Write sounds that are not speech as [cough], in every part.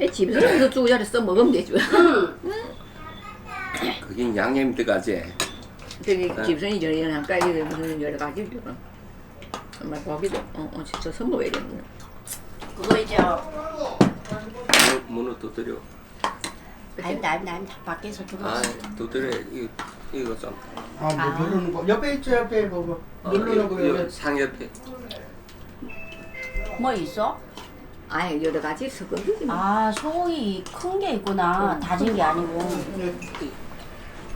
내 집에서 주고 자리 써 먹으면 되지. 그게 양념 들어가지. 저기 집순이 여러 한 가지 무슨 여러 가지 있더라. 정말 고기도 어, 어 진짜 선물해야겠네. 그거 있죠. 문을 두드려. 아니 나, 나 밖에서 들어. 아, 두드려. 이거 이거 좀. 아, 뭐 누르는 거. 옆에 있죠, 옆에 그거. 누르는 거 이거 옆에. 상옆에. 뭐 있어? 아니 여러 가지 섞어주지. 뭐. 아 소고기 큰 게 있구나. 다진 게 아니고.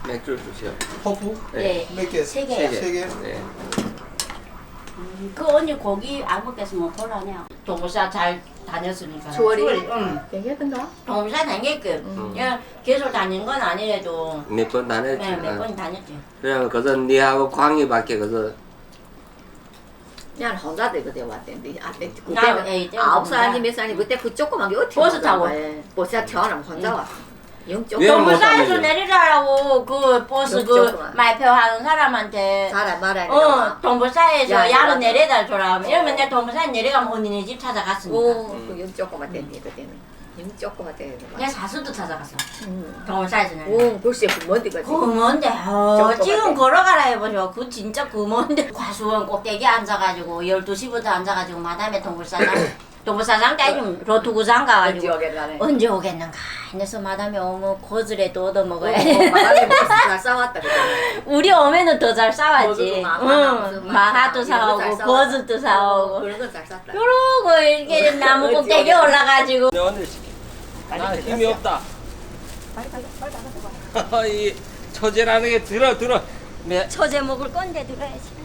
맥주 주세요. 허브 네. 몇 개? 세세 개요. 개. 세 개? 네. 그 언니 고기 안 먹겠으면 콜라냐. 동부사 잘 다녔으니까. 추월이? 응. 얘기하던가? 음. 야, 계속 다닌 건 아니래도. 몇 번 다녔지. 네, 몇 번 다녔지. 그냥 그래서 니하고 광희밖에 그래서 그냥 혼자 되거든 왔던데 아 때- 나 그때는 에이, 때 아홉 혼자. 몇 살이 그때 그 조그만 게 어떻게 버스 타고. 버스 태어나면 혼자 와. 영왜 조금 못 동부사에서 다니죠? 내리라고 그 버스 좀 그. 말표 하는 사람한테 살아 말아야 어, 동부사에서 야, 야로 야. 내려다 줘라. 이러면 내 동부사에 내려가면 언니네 집 찾아갔으니까. 오그영 조그만 때니 그때는 영 조그만 때. 내가 사수도 찾아갔어. 음. 동부사에서 내려. 오 글쎄 그 뭔데 그지. 그먼데 어, 조그맣게. 지금 걸어가라 해보죠. 그 진짜 그먼데 과수원 꼭대기 앉아가지고 12시부터 앉아가지고 마담에 동부사장 [coughs] 동부사장까지 좀 로투구장 언제 가가지고 오겠다네. 언제 오겠는가 해서 마담에 오면 거즈레 또 어, 얻어먹어야 마당에 잘 [laughs] 싸웠다 그때. 우리 오면은 더잘 싸웠지. 거즈도 막 마하, 무슨 응, 막 마하도 이런 거잘 사오고. 거즈도 어, 사오고 그런 건잘 쌌다. 그러고 이렇게 나무 어찌 꼭대기. 올라가지고 내 오늘 나 힘이 없다. [laughs] 이 처제라는 게 들어 들어. 내 처제 먹을 건데 들어야지.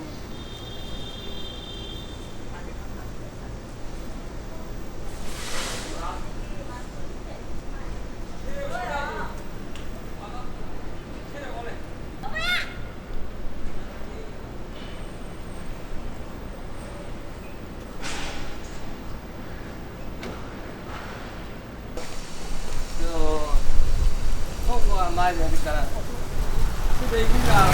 저 소구가 많이 되니까 집에 있는가.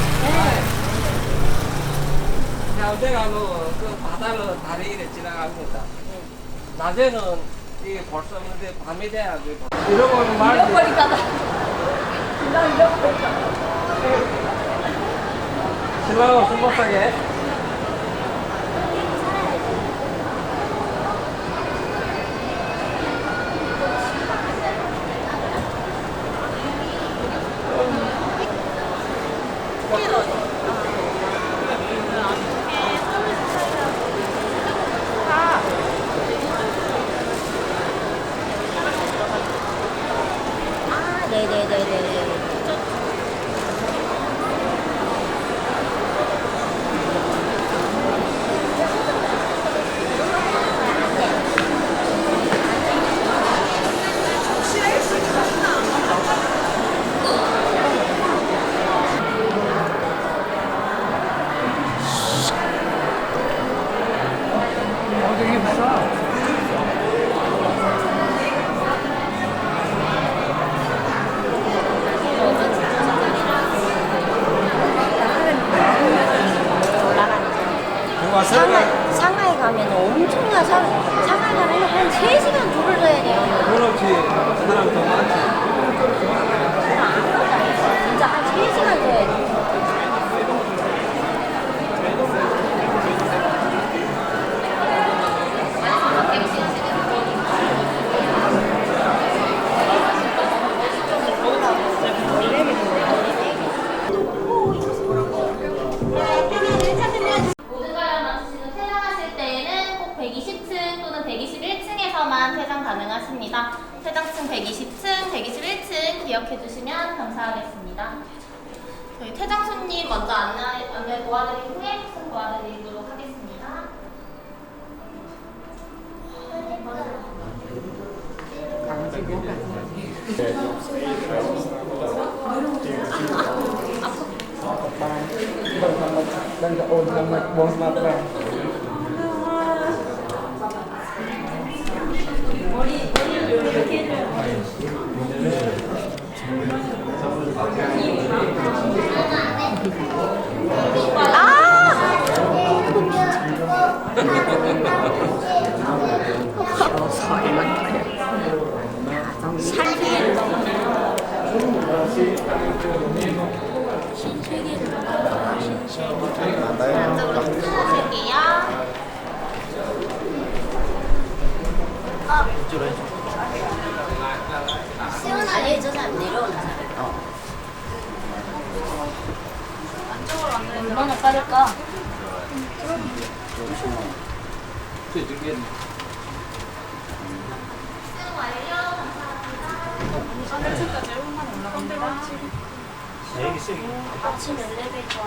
그냥 내가 뭐그 바다로 다리 이래 지나갑니다. 낮에는 이게 볼수 없는데 밤이 돼야 돼. 이러고 말지. 신랑하고 술 못하게. 아, 네네네네. 누가 상하, 상하이 가면 엄청나 상, 상하이 가면 한 3시간 줄을 서야 돼요. 그렇지. 사람 더 많지. 진짜 한 3시간 도와드린 후에 탑승 도와드리도록 하겠습니다. Buang Sumatera. 서리 아! 설마 그래. 살게. 신세계를 신세계를 만들게요. 빠를까? 아침 엘리베이터.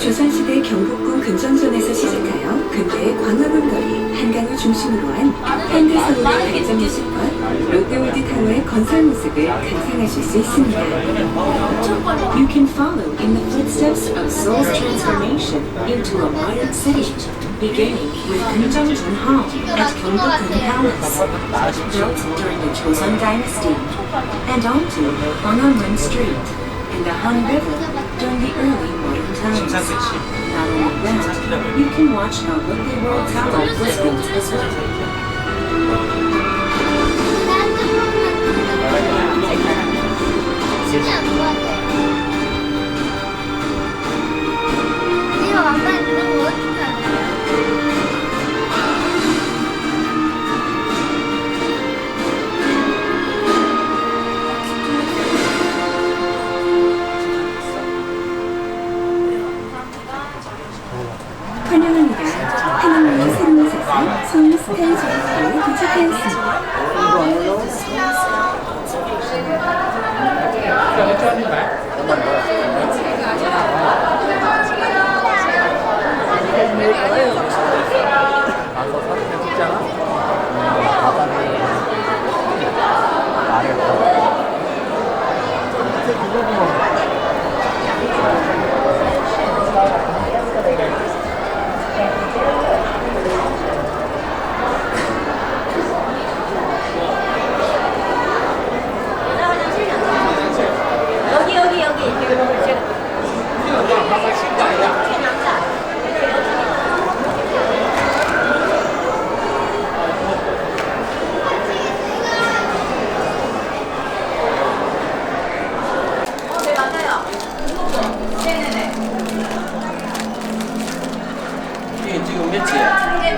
조선시대 경복궁 근정전에서 시작하여 근대의 광화문 거리, 한강을 중심으로 한 현대서울의 발전 모습과 롯데월드 타워의 건설 모습을 감상하실 수 있습니다. You can follow in the footsteps of Seoul's transformation into a modern city, beginning with Kunjeongjun Hall at Gyeongbokgung Palace, built during the Joseon Dynasty, and onto Gwanghwamun Street and the Han River during the early modern times. Not only that, you can watch how Lotte World Tower was built as well. 환영합니다. 하나님의 새로운 세상 서울 스카이제이에 도착하였습니다. 여기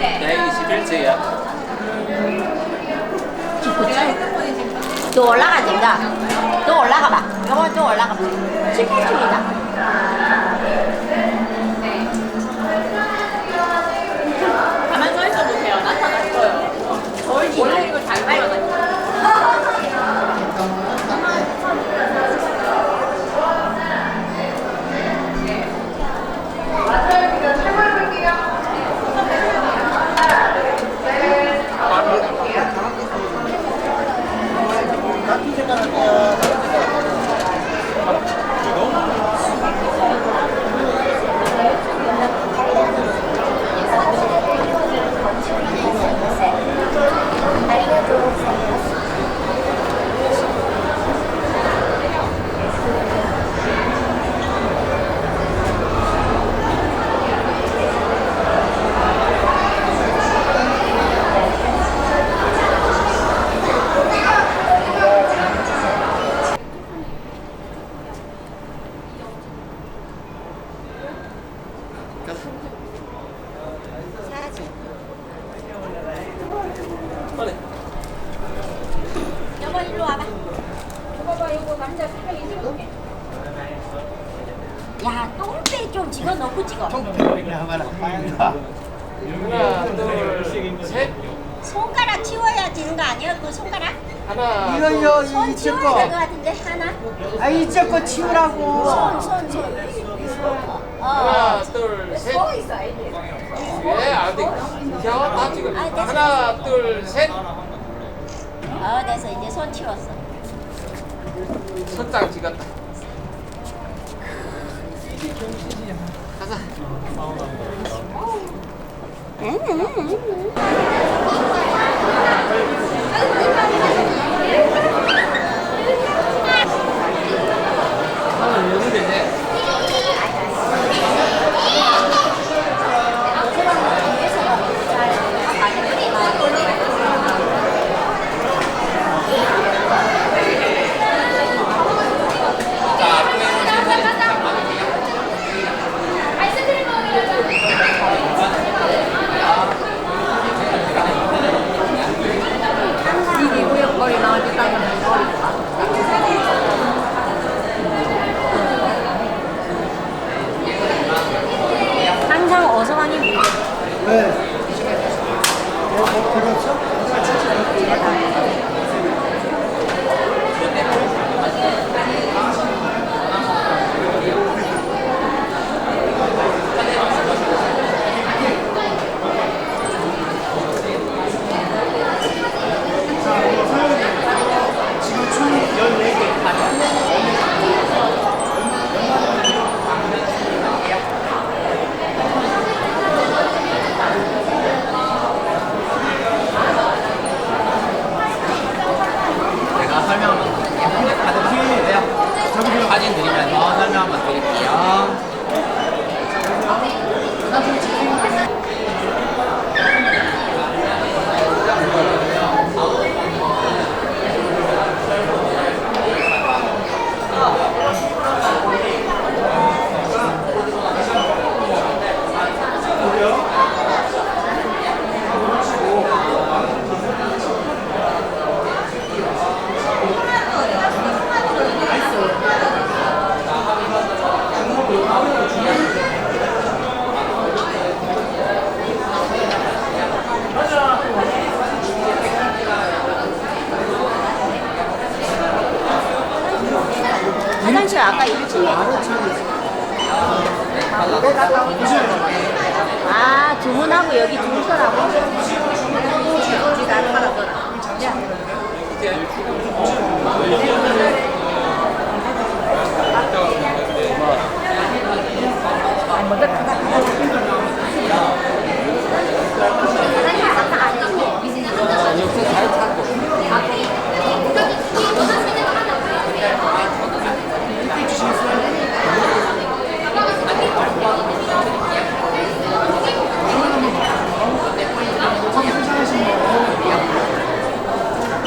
121제야. 또 올라가 된다. 또 올라가 봐. 영원 또 올라가 봐. 치킨 중이다. 가만 서 있어도 돼요. 나타났어요. 저희 이걸 잘 밟아놨죠. 되는 거 아니야? 그 손가락? 하나, 손 치워야 될것 거. 같은데 하나? 아 이쪽 거 치우라고. 손 손 손. 어. 하나, 둘, 셋. 예, 안 돼. 자, 다 지금. 아, 됐어. 하나, 둘, 셋. 어 됐어 이제 손 치웠어. 선장 찍었다. 가자. 하나 Thank you. Original. 화장실 아까 1층에. 아, 주문하고 여기 줄 서라고?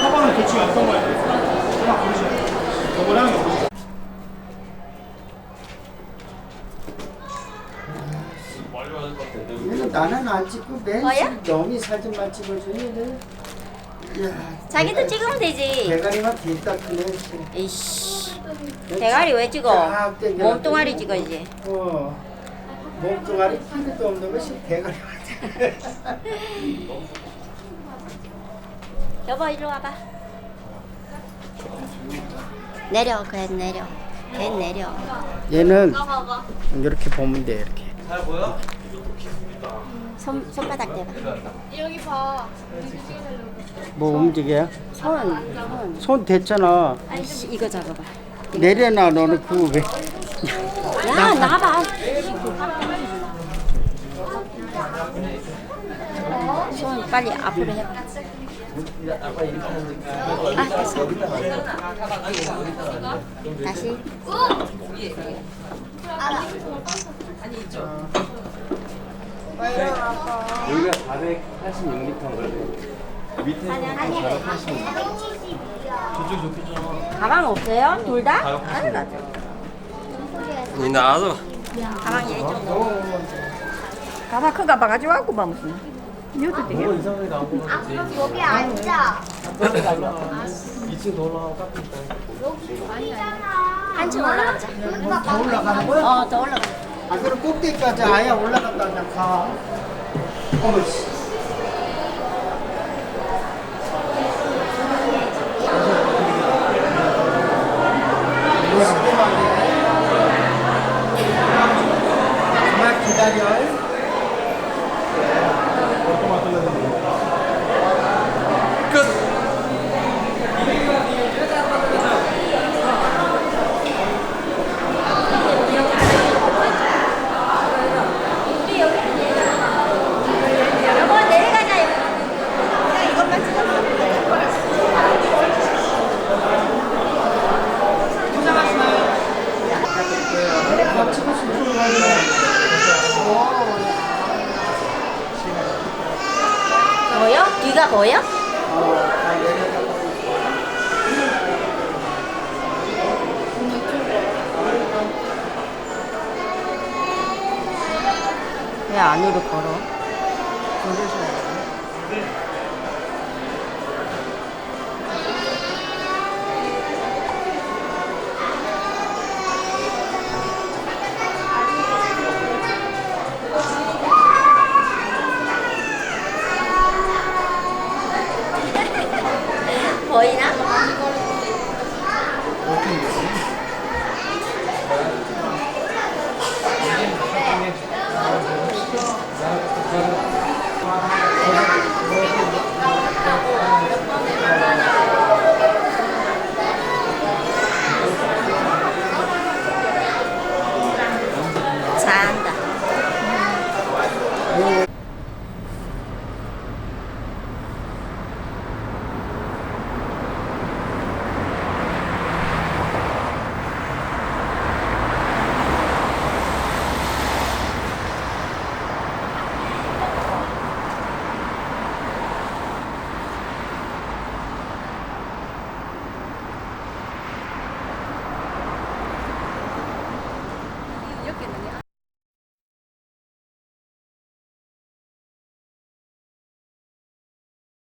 커버는 대충 어떤 거예요? 하나 고르셔요. 저거랑 이거. 얘는 나는 안 찍고 맨 뭐야? 너미 사진만 찍어주니 네. 이야 자기도 찍으면 되지. 대가리만 됐다 크네 이씨. 대가리 왜 찍어? 쫙 당겨가지고. 몸뚱아리 찍어야지. 어 몸뚱아리 하나도 없는 것이 대가리만 [laughs] 여보, 이리 와봐. 내려, 그래, 내려. 걔 내려. 얘는 이렇게 보면 돼 이렇게 손, 손바닥 대봐. 여기 봐. 뭐 움직여? 손, 손. 손 됐잖아 아이씨, 이거 잡아봐. 내려놔 너는 그거 왜 야, 나봐. 손 빨리 앞으로 해봐. 아, 됐어. 다시. 여기가 486m인 밑에 가방 없어요? 둘 다? 니 나와서 가방 얘좀 넣어. 가방 큰 가방 가지고 왔고 봐 무슨. 이것도 되게. 여기 앉아. 2층 더 올라가고 카페 있다. 한층 올라가자. 더 올라가는 거야? 어, 더 올라가. 아 그럼 꼭대기까지 아예 올라갔다 그냥 가 어머 씨. 정말 기다려 여보, 내려가자. 그냥 이것만 찍어. 뒤가 보여? 왜 안으로 걸어? hội gì đó.